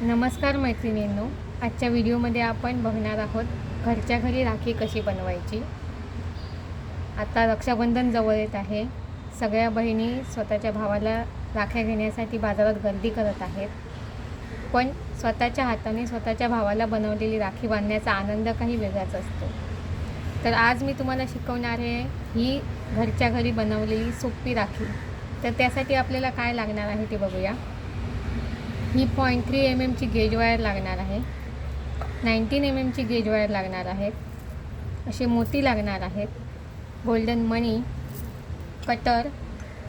नमस्कार मैत्रिणींनो आजच्या व्हिडिओमध्ये आपण बघणार आहोत घरच्या घरी राखी कशी बनवायची. आता रक्षाबंधन जवळ येत आहे. सगळ्या बहिणी स्वतःच्या भावाला राख्या घेण्यासाठी बाजारात गर्दी करत आहेत. पण स्वतःच्या हाताने स्वतःच्या भावाला बनवलेली राखी बांधण्याचा आनंद काही वेगळाच असतो. तर आज मी तुम्हाला शिकवणार आहे ही घरच्या घरी बनवलेली सोपी राखी. तर त्यासाठी आपल्याला काय लागणार आहे ते बघूया. ही पॉईंट थ्री एम एमची गेज वायर लागणार आहे. नाईन्टीन एम एमची गेज वायर लागणार आहेत असे मोती लागणार आहेत गोल्डन मनी कटर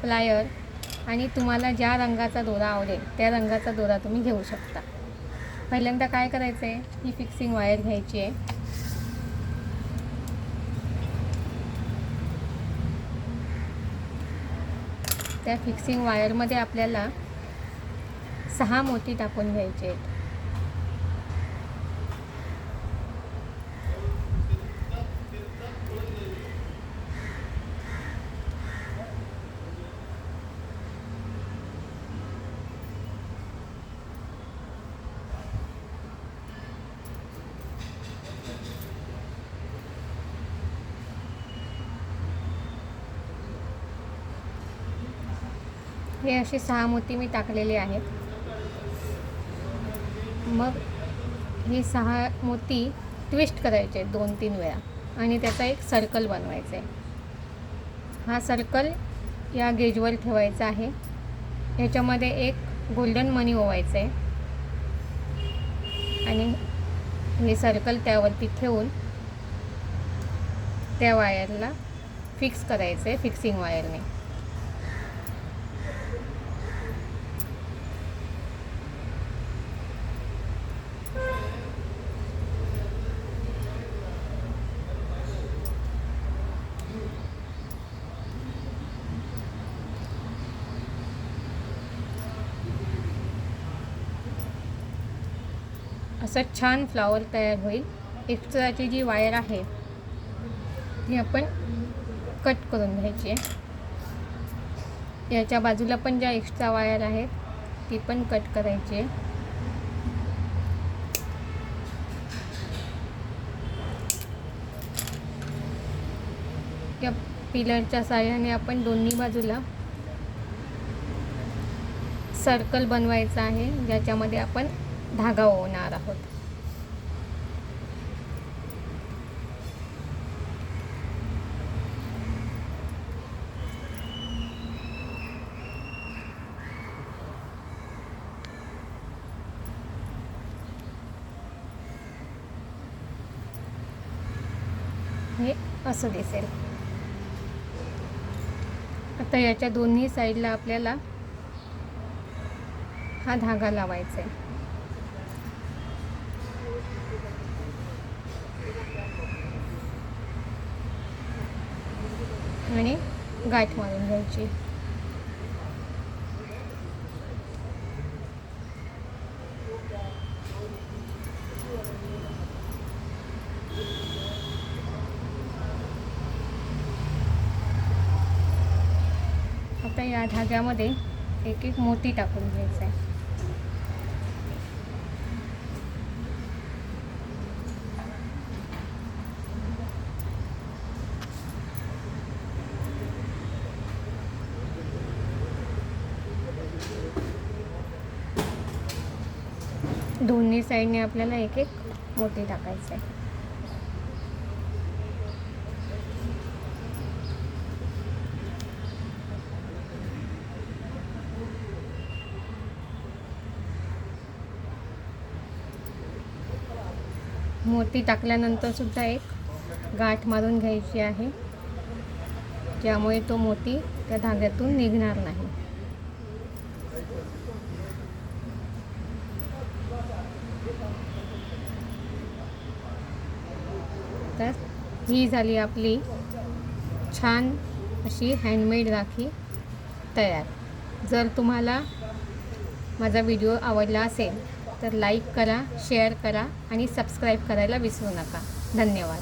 फ्लायर आणि तुम्हाला ज्या रंगाचा दोरा आवडेल त्या रंगाचा दोरा तुम्ही घेऊ शकता. पहिल्यांदा काय करायचं आहे ही फिक्सिंग वायर घ्यायची आहे. त्या फिक्सिंग वायरमध्ये आपल्याला सहा मोती टाकून घ्यायचे आहेत. हे असे सहा मोती मी टाकलेले आहेत. मग हे सहा मोती ट्विस्ट करायचे आहेत दोन तीन वेळा. आणि त्याचा एक सर्कल बनवायचा आहे हा सर्कल या गेजवर ठेवायचा आहे. ह्याच्यामध्ये एक गोल्डन मनी ओवायचं आहे आणि हे सर्कल त्यावरती ठेवून त्या वायरला फिक्स करायचं आहे फिक्सिंग वायरने असं छान फ्लावर तयार होईल. एक्स्ट्राची जी वायर आहे ती आपण कट करून घ्यायची आहे. याच्या बाजूला पण ज्या एक्स्ट्रा वायर आहेत ती पण कट करायची आहे. या पिलरच्या साह्याने आपण दोन्ही बाजूला सर्कल बनवायचा आहे ज्याच्यामध्ये आपण धागा ओवणार आहोत. हे असं दिसेल. आता याच्या दोन्ही साईडला आपल्याला हा धागा लावायचा आहे. आणि गाठ मारून घ्यायची. आता या धाग्यामध्ये एक एक मोती टाकून घ्यायचं आहे. दोन्ही साईडने आपल्याला एक एक मोती टाकायचं आहे मोती टाकल्यानंतर सुद्धा एक गाठ मारून घ्यायची आहे. ज्यामुळे तो मोती त्या धाग्यातून निघणार नाही. तर ही झाली आपली छान अशी हँडमेड राखी तयार. जर तुम्हाला माझा व्हिडिओ आवडला असेल तर लाईक करा शेअर करा आणि सबस्क्राईब करायला विसरू नका. धन्यवाद.